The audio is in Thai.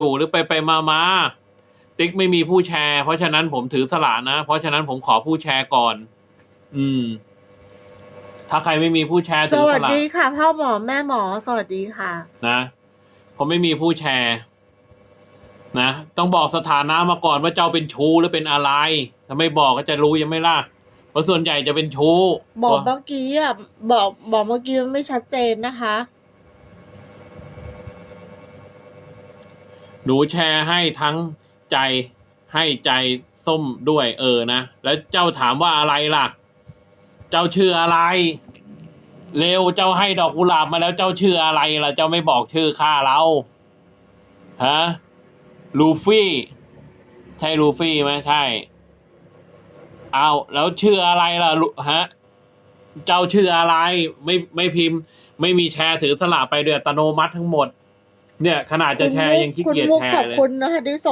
อยู่หรือไปไปมามาติ๊กไม่มีผู้แชร์ เพราะฉะนั้นผมถือสละนะ เพราะฉะนั้นผมขอผู้แชร์ก่อน อืม ถ้าใครไม่มีผู้แชร์สถือวัสสละดีค่ะพ่อหมอแม่หมอสวัสดีค่ะ นะผมไม่มีผู้แชร์นะต้องบอกสถานะมาก่อนว่าเจ้าเป็นชู้หรือเป็นอะไรถ้าไม่บอกก็จะรู้ยังไม่ล่ะเพราะส่วนใหญ่จะเป็นชู้บอกเมื่อกี้อะบอกบอกเมื่อกี้มันไม่ชัดเจนนะคะ หนูแชร์ให้ทั้งใจให้ใจส้มด้วยเออนะ แล้วเจ้าถามว่าอะไรล่ะ เจ้าชื่ออะไร เร็วเจ้าให้ดอกกุหลาบมาแล้วเจ้าชื่ออะไรล่ะ เจ้าไม่บอกชื่อข้าเราฮะลูฟี่ ใช่ลูฟี่ไหมใช่เอาแล้วชื่ออะไรล่ะฮะเจ้าชื่ออะไรไม่ไม่พิมพ์ ไม่มีแชร์ถือสละไปโดยอัตโนมัติทั้งหมด เนี่ยขนาดจะแชร์ยังขี้เกียจคุณมุกแชขอร์บเลยคุณนะคะที่ส่ง